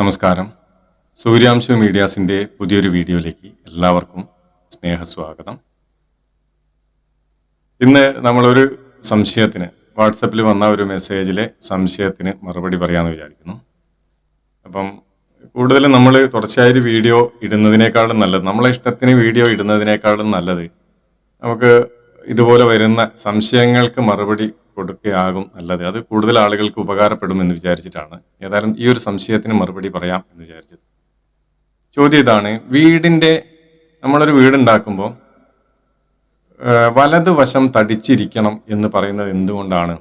നമസ്കാരം. സൂര്യാംശു മീഡിയാസിന്റെ പുതിയൊരു വീഡിയോയിലേക്ക് എല്ലാവർക്കും സ്നേഹസ്വാഗതം. ഇന്ന് നമ്മളൊരു സംശയത്തിന് വാട്സപ്പിൽ വന്ന ഒരു മെസ്സേജിലെ സംശയത്തിന് മറുപടി പറയാമെന്ന് വിചാരിക്കുന്നു. അപ്പം കൂടുതലും നമ്മൾ തുടർച്ചയായൊരു വീഡിയോ ഇടുന്നതിനേക്കാളും നല്ലത് നമ്മളെ ഇഷ്ടത്തിന് വീഡിയോ ഇടുന്നതിനേക്കാളും നല്ലത് നമുക്ക് ഇതുപോലെ വരുന്ന സംശയങ്ങൾക്ക് മറുപടി കൊടുക്കുകയാകും നല്ലത് അത് കൂടുതൽ ആളുകൾക്ക് ഉപകാരപ്പെടുമെന്ന് വിചാരിച്ചിട്ടാണ്. ഏതായാലും ഈ ഒരു സംശയത്തിന് മറുപടി പറയാം എന്ന് വിചാരിച്ചത്. ചോദ്യം ഇതാണ് വീടിന്റെ നമ്മളൊരു വീടുണ്ടാക്കുമ്പോൾ വലതുവശം തടിച്ചിരിക്കണം എന്ന് പറയുന്നത് എന്തുകൊണ്ടാണ്?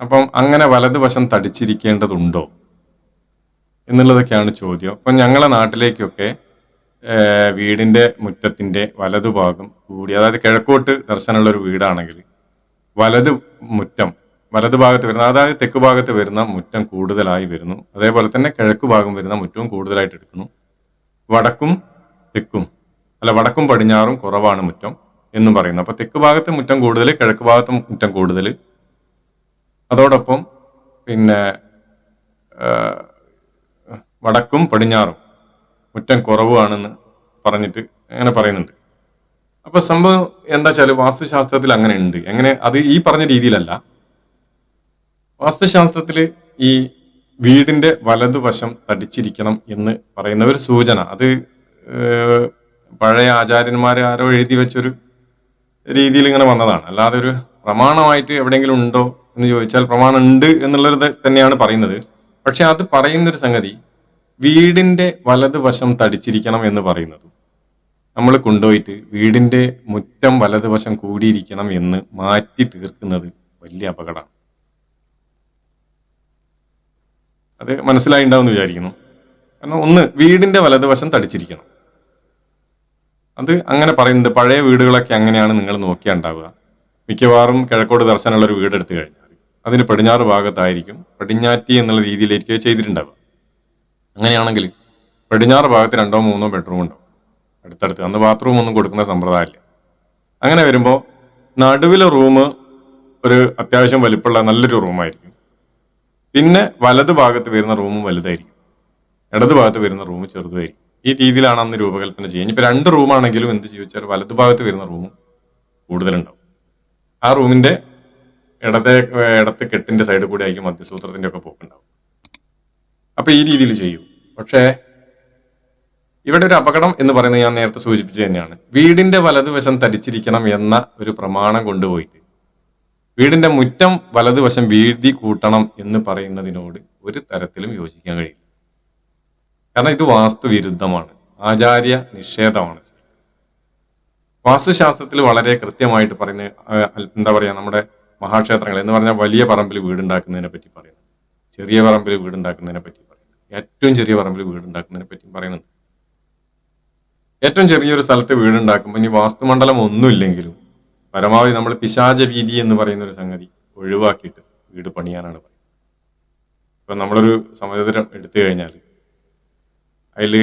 അപ്പം അങ്ങനെ വലതുവശം തടിച്ചിരിക്കേണ്ടതുണ്ടോ എന്നുള്ളതൊക്കെയാണ് ചോദ്യം. അപ്പം ഞങ്ങളുടെ നാട്ടിലേക്കൊക്കെ ഏഹ്, വീടിന്റെ മുറ്റത്തിന്റെ വലതുഭാഗം കൂടി അതായത് കിഴക്കോട്ട് ദർശനമുള്ള ഒരു വീടാണെങ്കിൽ വലത് മുറ്റം വലതു ഭാഗത്ത് വരുന്ന അതായത് തെക്ക് ഭാഗത്ത് വരുന്ന മുറ്റം കൂടുതലായി വരുന്നു. അതേപോലെ തന്നെ കിഴക്ക് ഭാഗം വരുന്ന മുറ്റവും കൂടുതലായിട്ട് എടുക്കുന്നു. വടക്കും തെക്കും അല്ല വടക്കും പടിഞ്ഞാറും കുറവാണ് മുറ്റം എന്നും പറയുന്നു. അപ്പൊ തെക്ക് ഭാഗത്ത് മുറ്റം കൂടുതൽ കിഴക്ക് ഭാഗത്ത് മുറ്റം കൂടുതൽ. അതോടൊപ്പം പിന്നെ വടക്കും പടിഞ്ഞാറും മുറ്റം കുറവാണെന്ന് പറഞ്ഞിട്ട് അങ്ങനെ പറയുന്നുണ്ട്. അപ്പൊ സംഭവം എന്താ വെച്ചാൽ വാസ്തുശാസ്ത്രത്തിൽ അങ്ങനെ ഉണ്ട്. എങ്ങനെ? അത് ഈ പറഞ്ഞ രീതിയിലല്ല. വാസ്തുശാസ്ത്രത്തിൽ ഈ വീടിന്റെ വലതുവശം തടിച്ചിരിക്കണം എന്ന് പറയുന്ന ഒരു സൂചന. അത് പഴയ ആചാര്യന്മാർ ആരോ എഴുതി വെച്ചൊരു രീതിയിൽ ഇങ്ങനെ വന്നതാണ്. അല്ലാതെ ഒരു പ്രമാണമായിട്ട് എവിടെയെങ്കിലും ഉണ്ടോ എന്ന് ചോദിച്ചാൽ പ്രമാണം ഉണ്ട് എന്നുള്ളത് തന്നെയാണ് പറയുന്നത്. പക്ഷെ അത് പറയുന്നൊരു സംഗതി വീടിന്റെ വലതുവശം തടിച്ചിരിക്കണം എന്ന് പറയുന്നത്. നമ്മൾ കൊണ്ടുപോയിട്ട് വീടിന്റെ മുറ്റം വലതുവശം കൂടിയിരിക്കണം എന്ന് മാറ്റി തീർക്കുന്നത് വലിയ അപകടമാണ്. അത് മനസ്സിലായി ഉണ്ടാവും എന്ന് വിചാരിക്കുന്നു. കാരണം ഒന്ന് വീടിന്റെ വലതുവശം തടിച്ചിരിക്കണം. അത് അങ്ങനെ പറയുന്നുണ്ട്. പഴയ വീടുകളൊക്കെ അങ്ങനെയാണ് നിങ്ങൾ നോക്കിയാൽ ഉണ്ടാവുക മിക്കവാറും കിഴക്കോട് ദർശനമുള്ള ഒരു വീട് എടുത്തു കഴിഞ്ഞാൽ അതിന് പടിഞ്ഞാറ് ഭാഗത്തായിരിക്കും പടിഞ്ഞാറ്റി എന്നുള്ള രീതിയിലേക്ക് ചെയ്തിട്ടുണ്ടാവുക. അങ്ങനെയാണെങ്കിൽ പടിഞ്ഞാറ് ഭാഗത്ത് രണ്ടോ മൂന്നോ ബെഡ്റൂം ഉണ്ടാവും. അടുത്തടുത്ത്. അന്ന് ബാത്റൂം ഒന്നും കൊടുക്കുന്ന സമ്പ്രദായമില്ല. അങ്ങനെ വരുമ്പോൾ നടുവിലെ റൂം ഒരു അത്യാവശ്യം വലിപ്പമുള്ള നല്ലൊരു റൂമായിരിക്കും പിന്നെ വലത് ഭാഗത്ത് വരുന്ന റൂമും വലുതായിരിക്കും. ഇടത് ഭാഗത്ത് വരുന്ന റൂം ചെറുതായിരിക്കും. ഈ രീതിയിലാണ് അന്ന് രൂപകൽപ്പന ചെയ്യുക ഇനിയിപ്പോൾ രണ്ട് റൂമാണെങ്കിലും എന്ത് ചോദിച്ചാൽ വലത് ഭാഗത്ത് വരുന്ന റൂമും കൂടുതലുണ്ടാവും. ആ റൂമിന്റെ ഇടത്തെ ഇടത്ത് കെട്ടിന്റെ സൈഡിൽ കൂടി ആയിരിക്കും മധ്യസൂത്രത്തിന്റെ ഒക്കെ പോക്കുണ്ടാവും അപ്പൊ ഈ രീതിയിൽ ചെയ്യും. പക്ഷേ ഇവിടെ ഒരു അപകടം എന്ന് പറയുന്നത് ഞാൻ നേരത്തെ സൂചിപ്പിച്ചു തന്നെയാണ്. വീടിന്റെ വലതുവശം തടിച്ചിരിക്കണം എന്ന ഒരു പ്രമാണം കൊണ്ടുപോയിട്ട് വീടിന്റെ മുറ്റം വലതുവശം വീഴ്തി കൂട്ടണം എന്ന് പറയുന്നതിനോട് ഒരു തരത്തിലും യോജിക്കാൻ കഴിയില്ല. കാരണം ഇത് വാസ്തുവിരുദ്ധമാണ്. ആചാര്യ നിഷേധമാണ്. വാസ്തുശാസ്ത്രത്തിൽ വളരെ കൃത്യമായിട്ട് പറയുന്ന എന്താ പറയാ നമ്മുടെ മഹാക്ഷേത്രങ്ങൾ എന്ന് പറഞ്ഞാൽ വലിയ പറമ്പിൽ വീടുണ്ടാക്കുന്നതിനെ പറ്റി പറയുന്നു ചെറിയ പറമ്പിൽ വീടുണ്ടാക്കുന്നതിനെ പറ്റി പറയുന്നു ഏറ്റവും ചെറിയ പറമ്പിൽ വീടുണ്ടാക്കുന്നതിനെ പറ്റി പറയുന്നുണ്ട്. ഏറ്റവും ചെറിയൊരു സ്ഥലത്ത് വീടുണ്ടാക്കുമ്പോൾ ഇനി വാസ്തുമണ്ഡലം ഒന്നുമില്ലെങ്കിലും പരമാവധി നമ്മൾ പിശാച വീതി എന്ന് പറയുന്ന ഒരു സംഗതി ഒഴിവാക്കിയിട്ട് വീട് പണിയാനാണ് പറയുന്നത്. ഇപ്പം നമ്മളൊരു സമുദ്രം എടുത്തു കഴിഞ്ഞാൽ അതിൽ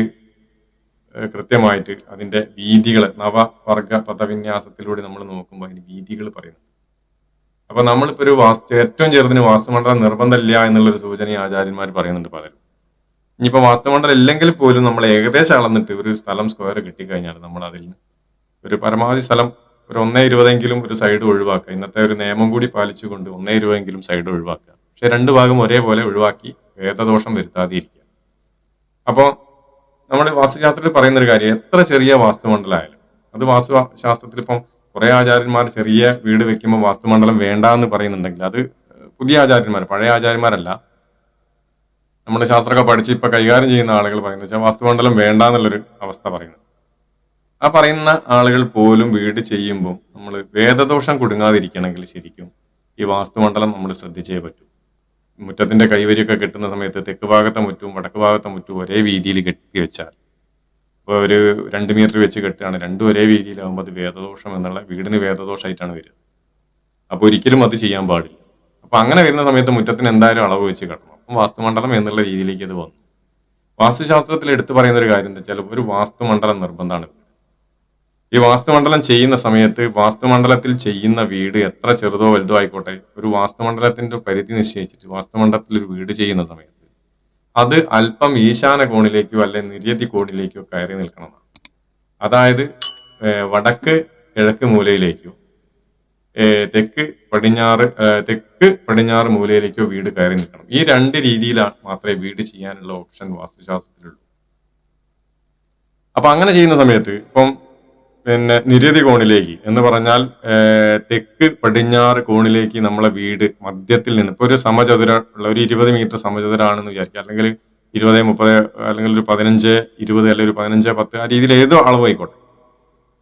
കൃത്യമായിട്ട് അതിന്റെ വീതികൾ നവവർഗ പദവിന്യാസത്തിലൂടെ നമ്മൾ നോക്കുമ്പോൾ അതിന് വീതികൾ പറയുന്നു അപ്പൊ നമ്മളിപ്പോ ഒരു വാസ്തു ഏറ്റവും ചെറുതിന് വാസ്തുമണ്ഡലം നിർബന്ധമില്ല എന്നുള്ളൊരു സൂചന ആചാര്യന്മാർ പറയുന്നുണ്ട് പലരും. ഇനിയിപ്പോ വാസ്തുമണ്ഡലം ഇല്ലെങ്കിൽ പോലും നമ്മൾ ഏകദേശം അളന്നിട്ട് ഒരു സ്ഥലം സ്ക്വയർ കിട്ടിക്കഴിഞ്ഞാൽ നമ്മൾ അതിൽ നിന്ന് ഒരു പരമാവധി സ്ഥലം ഒരു ഒന്നേ ഇരുപതെങ്കിലും ഒരു സൈഡ് ഒഴിവാക്കുക. ഇന്നത്തെ ഒരു നിയമം കൂടി പാലിച്ചുകൊണ്ട് ഒന്നേ ഇരുപതെങ്കിലും സൈഡ് ഒഴിവാക്കുക. പക്ഷെ രണ്ട് ഭാഗം ഒരേപോലെ ഒഴിവാക്കി വേദദോഷം വരുത്താതെ ഇരിക്കുക അപ്പോൾ നമ്മുടെ വാസ്തുശാസ്ത്രത്തിൽ പറയുന്ന ഒരു കാര്യം എത്ര ചെറിയ വാസ്തുമണ്ഡലമായാലും അത് വാസ്തു ശാസ്ത്രത്തിൽ ഇപ്പം കുറെ ആചാര്യന്മാർ ചെറിയ വീട് വെക്കുമ്പോൾ വാസ്തുമണ്ഡലം വേണ്ട എന്ന് പറയുന്നുണ്ടെങ്കിൽ അത് പുതിയ ആചാര്യന്മാർ പഴയ ആചാര്യന്മാരല്ല. നമ്മുടെ ശാസ്ത്രമൊക്കെ പഠിച്ച് ഇപ്പൊ കൈകാര്യം ചെയ്യുന്ന ആളുകൾ പറയുന്നത് വെച്ചാൽ വാസ്തുമണ്ഡലം വേണ്ട എന്നുള്ളൊരു അവസ്ഥ പറയുന്നത്. ആ പറയുന്ന ആളുകൾ പോലും വീട് ചെയ്യുമ്പോൾ നമ്മൾ വേദദോഷം കുടുങ്ങാതിരിക്കണമെങ്കിൽ ശരിക്കും ഈ വാസ്തുമണ്ഡലം നമ്മൾ ശ്രദ്ധിച്ചേ പറ്റൂ. മുറ്റത്തിന്റെ കൈവരിയൊക്കെ കെട്ടുന്ന സമയത്ത് തെക്ക് ഭാഗത്തെ മുറ്റും വടക്ക് ഭാഗത്തെ മുറ്റും ഒരേ വീതിയിൽ കെട്ടി വെച്ചാൽ ഒരു രണ്ട് മീറ്റർ വെച്ച് കെട്ടുകയാണ്. രണ്ടും ഒരേ വീതിയിലാകുമ്പോൾ അത് വേദദോഷം എന്നുള്ള വീടിന് വേദദോഷമായിട്ടാണ് വരിക. അപ്പോൾ ഒരിക്കലും അത് ചെയ്യാൻ പാടില്ല. അപ്പോൾ അങ്ങനെ വരുന്ന സമയത്ത് മുറ്റത്തിന് എന്തായാലും അളവ് വെച്ച് കെട്ടണം. അപ്പം വാസ്തുമണ്ഡലം എന്നുള്ള രീതിയിലേക്ക് അത് വന്നു. വാസ്തുശാസ്ത്രത്തിൽ എടുത്തു പറയുന്ന ഒരു കാര്യം എന്താ വെച്ചാൽ ഒരു വാസ്തുമണ്ഡലം നിർബന്ധമാണ്. ഈ വാസ്തുമണ്ഡലം ചെയ്യുന്ന സമയത്ത് വാസ്തുമണ്ഡലത്തിൽ ചെയ്യുന്ന വീട് എത്ര ചെറുതോ വലുതോ ആയിക്കോട്ടെ ഒരു വാസ്തുമണ്ഡലത്തിന്റെ പരിധി നിശ്ചയിച്ചിട്ട് വാസ്തുമണ്ഡലത്തിൽ ഒരു വീട് ചെയ്യുന്ന സമയത്ത് അത് അല്പം ഈശാന കോണിലേക്കോ അല്ലെ നിര്യതി കോണിലേക്കോ കയറി നിൽക്കണമെന്നാണ് അതായത് വടക്ക് കിഴക്ക് മൂലയിലേക്കോ തെക്ക് പടിഞ്ഞാറ് തെക്ക് പടിഞ്ഞാറ് മൂലയിലേക്കോ വീട് കയറി നിൽക്കണം. ഈ രണ്ട് രീതിയിലാണ് മാത്രമേ വീട് ചെയ്യാനുള്ള ഓപ്ഷൻ വാസ്തുശാസ്ത്രത്തിലുള്ളൂ. അപ്പൊ അങ്ങനെ ചെയ്യുന്ന സമയത്ത് ഇപ്പം പിന്നെ നിരതി കോണിലേക്ക് എന്ന് പറഞ്ഞാൽ തെക്ക് പടിഞ്ഞാറ് കോണിലേക്ക് നമ്മളെ വീട് മധ്യത്തിൽ നിന്ന് ഇപ്പൊ ഒരു സമചതുര ഉള്ള ഒരു ഇരുപത് മീറ്റർ സമചതുരാണെന്ന് വിചാരിക്കുക. അല്ലെങ്കിൽ ഇരുപത് മുപ്പത് അല്ലെങ്കിൽ ഒരു പതിനഞ്ച് ഇരുപത് അല്ലെങ്കിൽ ഒരു പതിനഞ്ച് പത്ത് ആ രീതിയിൽ ഏതോ അളവ് ആയിക്കോട്ടെ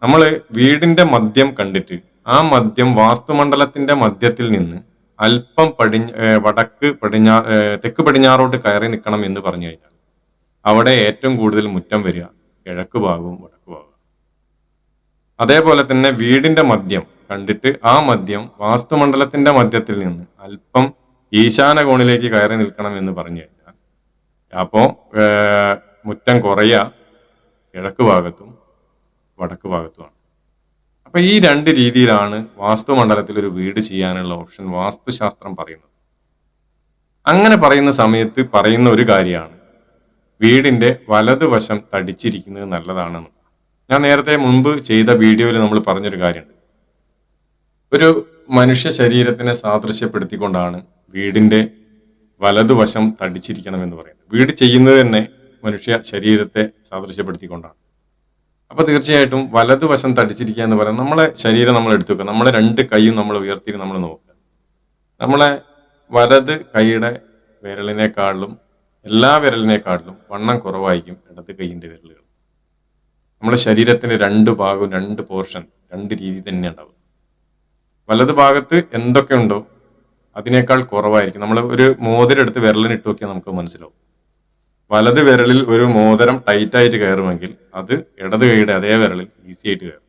നമ്മൾ വീടിന്റെ മദ്യം കണ്ടിട്ട് ആ മദ്യം വാസ്തുമണ്ഡലത്തിന്റെ മധ്യത്തിൽ നിന്ന് അല്പം പടിഞ്ഞ വടക്ക് പടിഞ്ഞാറ് തെക്ക് പടിഞ്ഞാറോട്ട് കയറി നിൽക്കണം എന്ന് പറഞ്ഞു കഴിഞ്ഞാൽ അവിടെ ഏറ്റവും കൂടുതൽ മുറ്റം വരിക കിഴക്ക് ഭാഗവും വടക്ക് ഭാഗവും. അതേപോലെ തന്നെ വീടിന്റെ മദ്യം കണ്ടിട്ട് ആ മദ്യം വാസ്തുമണ്ഡലത്തിന്റെ മധ്യത്തിൽ നിന്ന് അല്പം ഈശാന കോണിലേക്ക് കയറി നിൽക്കണം എന്ന് പറഞ്ഞു കഴിഞ്ഞാൽ. അപ്പോ ഏർ, മുറ്റം കുറയ കിഴക്ക് ഭാഗത്തും വടക്ക് ഭാഗത്തുമാണ്. അപ്പൊ ഈ രണ്ട് രീതിയിലാണ് വാസ്തുമണ്ഡലത്തിൽ ഒരു വീട് ചെയ്യാനുള്ള ഓപ്ഷൻ വാസ്തുശാസ്ത്രം പറയുന്നത്. അങ്ങനെ പറയുന്ന സമയത്ത് പറയുന്ന ഒരു കാര്യമാണ് വീടിന്റെ വലതുവശം തടിച്ചിരിക്കുന്നത് നല്ലതാണെന്ന്. ഞാൻ നേരത്തെ മുൻപ് ചെയ്ത വീഡിയോയിൽ നമ്മൾ പറഞ്ഞൊരു കാര്യമുണ്ട്. ഒരു മനുഷ്യ ശരീരത്തിനെ സാദൃശ്യപ്പെടുത്തിക്കൊണ്ടാണ് വീടിന്റെ വലതുവശം തടിച്ചിരിക്കണം എന്ന് പറയുന്നത്. വീട് ചെയ്യുന്നത് തന്നെ മനുഷ്യ ശരീരത്തെ സാദൃശ്യപ്പെടുത്തിക്കൊണ്ടാണ്. അപ്പോൾ തീർച്ചയായിട്ടും വലതുവശം തടിച്ചിരിക്കുക എന്ന് പറയുന്നത് നമ്മളെ ശരീരം നമ്മൾ എടുത്തു വെക്കുക നമ്മളെ രണ്ട് കൈയും നമ്മൾ ഉയർത്തി നമ്മൾ നോക്കുക. നമ്മളെ വലത് കൈയുടെ വിരലിനേക്കാളിലും എല്ലാ വിരലിനേക്കാളിലും വണ്ണം കുറവായിരിക്കും ഇടത് കൈയിന്റെ വിരലുകൾ. നമ്മുടെ ശരീരത്തിന് രണ്ട് ഭാഗവും രണ്ട് പോർഷൻ രണ്ട് രീതി തന്നെ ഉണ്ടാവും. വലത് ഭാഗത്ത് എന്തൊക്കെ ഉണ്ടോ അതിനേക്കാൾ കുറവായിരിക്കും. നമ്മൾ ഒരു മോതിരം എടുത്ത് വിരലിന് ഇട്ട് നോക്കിയാൽ നമുക്ക് മനസ്സിലാവും. വലത് വിരലിൽ ഒരു മോതിരം ടൈറ്റായിട്ട് കയറുമെങ്കിൽ അത് ഇടത് കൈയുടെ അതേ വിരലിൽ ഈസി ആയിട്ട് കയറും.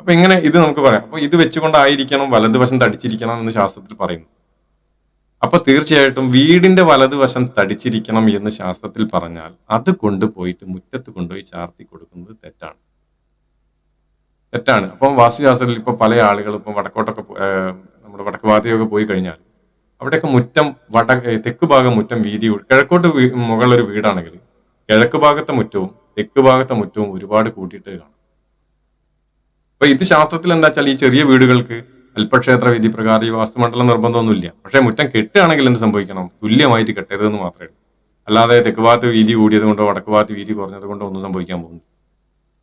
അപ്പൊ ഇങ്ങനെ ഇത് നമുക്ക് പറയാം. അപ്പൊ ഇത് വെച്ചുകൊണ്ടായിരിക്കണം വലതുവശം തടിച്ചിരിക്കണം എന്ന് ശാസ്ത്രത്തിൽ പറയുന്നു. അപ്പൊ തീർച്ചയായിട്ടും വീടിന്റെ വലതുവശം തടിച്ചിരിക്കണം എന്ന് ശാസ്ത്രത്തിൽ പറഞ്ഞാൽ അത് കൊണ്ടുപോയിട്ട് മുറ്റത്ത് കൊണ്ടുപോയി ചാർത്തി കൊടുക്കുന്നത് തെറ്റാണ്. തെറ്റാണ്. അപ്പം വാസ്തുശാസ്ത്രത്തിൽ ഇപ്പൊ പല ആളുകളും ഇപ്പം വടക്കോട്ടൊക്കെ നമ്മുടെ വടക്ക് ഭാഗത്തേക്കൊക്കെ പോയി കഴിഞ്ഞാൽ അവിടെയൊക്കെ മുറ്റം വട തെക്ക് ഭാഗം മുറ്റം വീതി കിഴക്കോട്ട് മുകളിലൊരു വീടാണെങ്കിൽ കിഴക്ക് ഭാഗത്തെ മുറ്റവും തെക്ക് ഭാഗത്തെ മുറ്റവും ഒരുപാട് കൂട്ടിയിട്ട് കാണാം. അപ്പൊ ഇത് ശാസ്ത്രത്തിൽ എന്താ വെച്ചാൽ ഈ ചെറിയ വീടുകൾക്ക് അല്പക്ഷേത്ര വിധി പ്രകാരം ഈ വാസ്തുമണ്ഡലം നിർബന്ധമൊന്നുമില്ല. പക്ഷേ മുറ്റം കെട്ടുകയാണെങ്കിൽ എന്ത് സംഭവിക്കണം? തുല്യമായിട്ട് കെട്ടരുതെന്ന് മാത്രമേ ഉള്ളൂ. അല്ലാതെ തെക്ക് ഭാഗത്ത് വീതി കൂടിയത് കൊണ്ടോ വടക്ക് ഭാഗത്ത് വീതി കുറഞ്ഞത് കൊണ്ടോ ഒന്നും സംഭവിക്കാൻ പോകുന്നു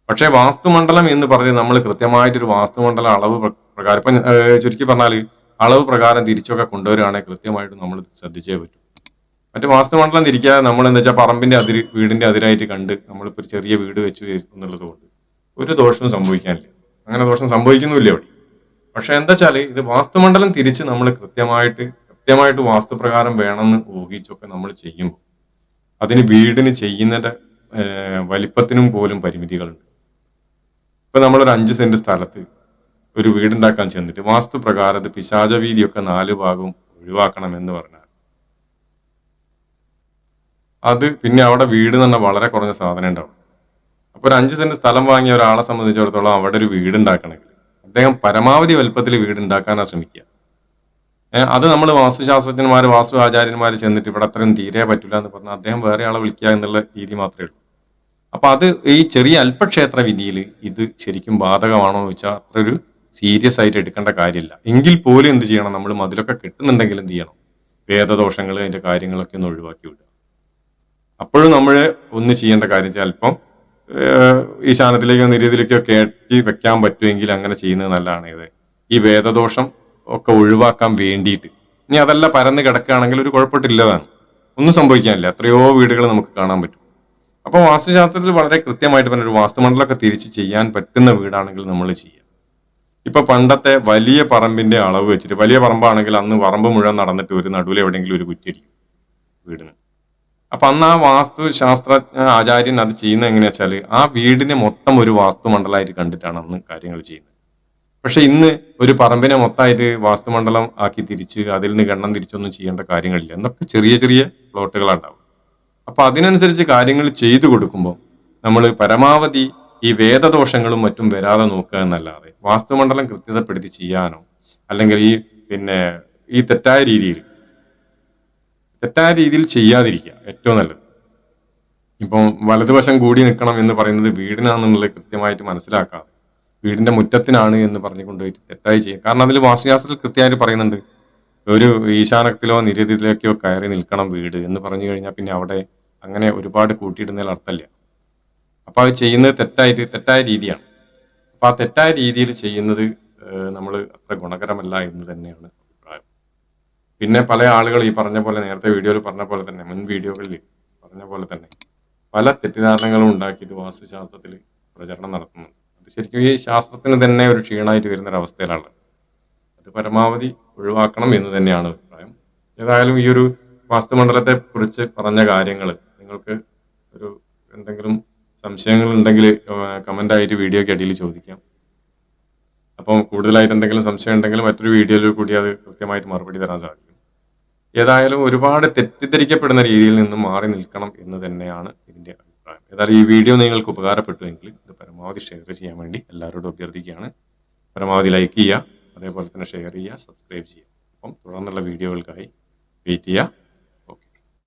പക്ഷേ വാസ്തുമണ്ഡലം എന്ന് പറഞ്ഞ് നമ്മൾ കൃത്യമായിട്ടൊരു വാസ്തുമണ്ഡല അളവ് പ്രകാരം ഇപ്പം ചുരുക്കി പറഞ്ഞാൽ അളവ് പ്രകാരം തിരിച്ചൊക്കെ കൊണ്ടുവരികയാണെങ്കിൽ കൃത്യമായിട്ട് നമ്മൾ ശ്രദ്ധിച്ചേ പറ്റൂ. മറ്റു വാസ്തുമണ്ഡലം തിരിക്കാതെ നമ്മൾ എന്താ വെച്ചാൽ പറമ്പിന്റെ അതിര് വീടിന്റെ അതിരായിട്ട് കണ്ട് നമ്മളിപ്പോൾ ഒരു ചെറിയ വീട് വെച്ചു എന്നുള്ളത് കൊണ്ട് ഒരു ദോഷവും സംഭവിക്കാനില്ല. അങ്ങനെ ദോഷം സംഭവിക്കുന്നുമില്ല അവിടെ പക്ഷെ എന്താ വെച്ചാൽ ഇത് വാസ്തുമണ്ഡലം തിരിച്ച് നമ്മൾ കൃത്യമായിട്ട് കൃത്യമായിട്ട് വാസ്തുപ്രകാരം വേണമെന്ന് ഊഹിച്ചൊക്കെ നമ്മൾ ചെയ്യുമ്പോൾ അതിന് വീടിന് ചെയ്യുന്നതിന്റെ ഏഹ്, വലിപ്പത്തിനും പോലും പരിമിതികളുണ്ട്. ഇപ്പൊ നമ്മളൊരു അഞ്ച് സെന്റ് സ്ഥലത്ത് ഒരു വീടുണ്ടാക്കാൻ ചെന്നിട്ട് വാസ്തുപ്രകാരം അത് പിശാച വീതിയൊക്കെ നാല് ഭാഗവും ഒഴിവാക്കണം എന്ന് പറഞ്ഞാൽ അത് പിന്നെ അവിടെ വീട് തന്നെ വളരെ കുറഞ്ഞ സാധനം ഉണ്ടാവും. അപ്പൊ ഒരു അഞ്ച് സെന്റ് സ്ഥലം വാങ്ങിയ ഒരാളെ സംബന്ധിച്ചിടത്തോളം അവിടെ ഒരു വീട് ഉണ്ടാക്കണമെങ്കിൽ അദ്ദേഹം പരമാവധി വലുപ്പത്തിൽ വീട് ഉണ്ടാക്കാനാണ് ശ്രമിക്കുക അത് നമ്മൾ വാസ്തുശാസ്ത്രജ്ഞന്മാർ വാസ്തു ആചാര്യന്മാർ ചെന്നിട്ട് ഇവിടെ അത്രയും തീരെ പറ്റില്ല എന്ന് പറഞ്ഞാൽ അദ്ദേഹം വേറെ ആളെ വിളിക്കുക എന്നുള്ള രീതി മാത്രമേ ഉള്ളൂ. അപ്പൊ അത് ഈ ചെറിയ അല്പക്ഷേത്ര വിധിയിൽ ഇത് ശരിക്കും ബാധകമാണോ എന്ന് വെച്ചാൽ അത്ര ഒരു സീരിയസ് ആയിട്ട് എടുക്കേണ്ട കാര്യമില്ല. എങ്കിൽ പോലും എന്ത് ചെയ്യണം? നമ്മൾ മതിലൊക്കെ കിട്ടുന്നുണ്ടെങ്കിൽ എന്ത് ചെയ്യണം? വേദദോഷങ്ങൾ അതിന്റെ കാര്യങ്ങളൊക്കെ ഒന്ന് ഒഴിവാക്കി വിടുക. അപ്പോഴും നമ്മൾ ഒന്ന് ചെയ്യേണ്ട കാര്യം വെച്ചാൽ അല്പം ഏഹ്, ശാനത്തിലേക്കോ നിര്യതിലേക്കോ കയറ്റി വെക്കാൻ പറ്റുമെങ്കിൽ അങ്ങനെ ചെയ്യുന്നത് നല്ലതാണ് ഇത്. ഈ വേദദോഷം ഒക്കെ ഒഴിവാക്കാൻ വേണ്ടിയിട്ട്. ഇനി അതല്ല പരന്ന് കിടക്കുകയാണെങ്കിൽ ഒരു കുഴപ്പമില്ലതാണ് ഒന്നും സംഭവിക്കാനില്ല. എത്രയോ വീടുകൾ നമുക്ക് കാണാൻ പറ്റും. അപ്പോൾ വാസ്തുശാസ്ത്രത്തിൽ വളരെ കൃത്യമായിട്ട് പറഞ്ഞ ഒരു വാസ്തുമണ്ഡലമൊക്കെ തിരിച്ച് ചെയ്യാൻ പറ്റുന്ന വീടാണെങ്കിൽ നമ്മൾ ചെയ്യാം. ഇപ്പൊ പണ്ടത്തെ വലിയ പറമ്പിന്റെ അളവ് വെച്ചിട്ട് വലിയ പറമ്പാണെങ്കിൽ അന്ന് പറമ്പ് മുഴുവൻ നടന്നിട്ട് ഒരു നടുവിൽ എവിടെയെങ്കിലും ഒരു കുറ്റിയടിക്കും വീടിന്. അപ്പൊ അന്ന് ആ വാസ്തു ശാസ്ത്രജ്ഞ ആചാര്യൻ അത് ചെയ്യുന്നത് എങ്ങനെയാ വെച്ചാൽ ആ വീടിനെ മൊത്തം ഒരു വാസ്തുമണ്ഡലമായിട്ട് കണ്ടിട്ടാണ് അന്ന് കാര്യങ്ങൾ ചെയ്യുന്നത്. പക്ഷെ ഇന്ന് ഒരു പറമ്പിനെ മൊത്തമായിട്ട് വാസ്തുമണ്ഡലം ആക്കി തിരിച്ച് അതിൽ നിന്ന് ഗണ്ണം തിരിച്ചൊന്നും ചെയ്യേണ്ട കാര്യങ്ങളില്ല. എന്നൊക്കെ ചെറിയ ചെറിയ പ്ലോട്ടുകളുണ്ടാവും അപ്പൊ അതിനനുസരിച്ച് കാര്യങ്ങൾ ചെയ്തു കൊടുക്കുമ്പോൾ നമ്മൾ പരമാവധി ഈ വേദദോഷങ്ങളും മറ്റും വരാതെ നോക്കുക എന്നല്ലാതെ വാസ്തുമണ്ഡലം കൃത്യതപ്പെടുത്തി ചെയ്യാനോ അല്ലെങ്കിൽ ഈ പിന്നെ ഈ തെറ്റായ രീതിയിൽ തെറ്റായ രീതിയിൽ ചെയ്യാതിരിക്കുക ഏറ്റവും നല്ലത്. ഇപ്പം വലതുവശം കൂടി നിൽക്കണം എന്ന് പറയുന്നത് വീടിനാണെന്നുള്ളത് കൃത്യമായിട്ട് മനസ്സിലാക്കാതെ വീടിന്റെ മുറ്റത്തിനാണ് എന്ന് പറഞ്ഞുകൊണ്ട് പോയിട്ട് തെറ്റായി ചെയ്യും. കാരണം അതിൽ വാസ്തുശാസ്ത്രത്തിൽ കൃത്യമായിട്ട് പറയുന്നുണ്ട് ഒരു ഈശാനത്തിലോ നിര്യതിയിലേക്കോ കയറി നിൽക്കണം വീട് എന്ന് പറഞ്ഞു കഴിഞ്ഞാൽ പിന്നെ അവിടെ അങ്ങനെ ഒരുപാട് കൂട്ടിയിടുന്നതിൽ അർത്ഥമില്ല. അപ്പൊ അത് ചെയ്യുന്നത് തെറ്റായിട്ട് തെറ്റായ രീതിയാണ്. അപ്പൊ ആ തെറ്റായ രീതിയിൽ ചെയ്യുന്നത് നമ്മൾ അത്ര ഗുണകരമല്ല എന്ന് തന്നെയാണ് പിന്നെ പല ആളുകൾ ഈ പറഞ്ഞ പോലെ നേരത്തെ വീഡിയോയിൽ പറഞ്ഞ പോലെ തന്നെ മുൻ വീഡിയോകളിൽ പറഞ്ഞ പോലെ തന്നെ പല തെറ്റിദ്ധാരണകളും ഉണ്ടാക്കിയിട്ട് വാസ്തുശാസ്ത്രത്തിൽ പ്രചരണം നടത്തുന്നുണ്ട്. അത് ശരിക്കും ഈ ശാസ്ത്രത്തിന് തന്നെ ഒരു ക്ഷീണമായിട്ട് വരുന്ന ഒരു അവസ്ഥയിലാണ് അത് പരമാവധി ഒഴിവാക്കണം എന്ന് തന്നെയാണ് അഭിപ്രായം. ഏതായാലും ഈ ഒരു വാസ്തുമണ്ഡലത്തെ കുറിച്ച് പറഞ്ഞ കാര്യങ്ങൾ നിങ്ങൾക്ക് ഒരു എന്തെങ്കിലും സംശയങ്ങൾ ഉണ്ടെങ്കിൽ കമന്റ് ആയിട്ട് വീഡിയോയ്ക്ക് അടിയിൽ ചോദിക്കാം. അപ്പം കൂടുതലായിട്ട് എന്തെങ്കിലും സംശയം ഉണ്ടെങ്കിൽ മറ്റൊരു വീഡിയോയിൽ കൂടി അത് കൃത്യമായിട്ട് മറുപടി തരാൻ സാധിക്കും. ഏതായാലും ഒരുപാട് തെറ്റിദ്ധരിക്കപ്പെടുന്ന രീതിയിൽ നിന്നും മാറി നിൽക്കണം എന്ന് തന്നെയാണ് ഇതിന്റെ അഭിപ്രായം. ഏതായാലും ഈ വീഡിയോ നിങ്ങൾക്ക് ഉപകാരപ്പെട്ടുവെങ്കിൽ ഇത് പരമാവധി ഷെയർ ചെയ്യാൻ വേണ്ടി എല്ലാവരോടും അഭ്യർത്ഥിക്കുകയാണ്. പരമാവധി ലൈക്ക് ചെയ്യുക അതേപോലെ തന്നെ ഷെയർ ചെയ്യുക സബ്സ്ക്രൈബ് ചെയ്യുക. അപ്പം തുടർന്നുള്ള വീഡിയോകൾക്കായി വെയിറ്റ് ചെയ്യുക.